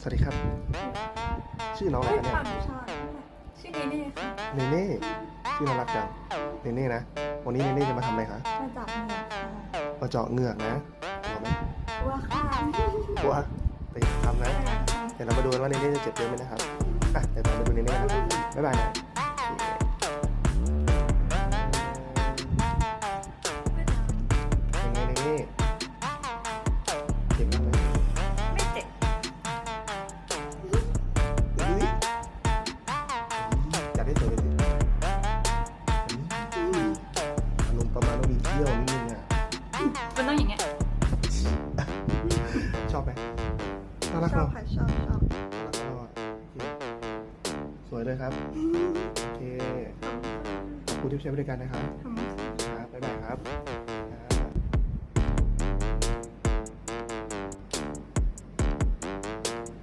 สวัสดีครับ ชื่อน้องอะไรเฮ้ยคะเนี่ยปั่นผู้ชายชื่อเนเน่ค่ะเนเน่ชื่อน่ารักจังเนเน่นะ วันนี้เนเน่จะมาทำอะไรคะมาจากเหนือค่ะมาเจาะเหงือกนะกลัวไหมตัวค่ะกลัวแต่อย่าทำนะ เดี๋ยวเรามาดูกันว่าเนเน่จะเจ็บเยอะไหมนะครับ อะ เดี๋ยวเรามาดูเนเน่นะครับบ๊ายบายนะ อยากได้สวยเลยสิอุ๊ยอารมณ์ประมาณว่ามีเที่ยวนิดนึงอะ มันต้องอย่างเงี้ยชอบไหมน่ารักชอเนาะบค่ะชอบชอบน่ารักเนาะโอเคสวยเลยครับ โอเคขอบคุณที่ใช้บริการนะครับ ทำ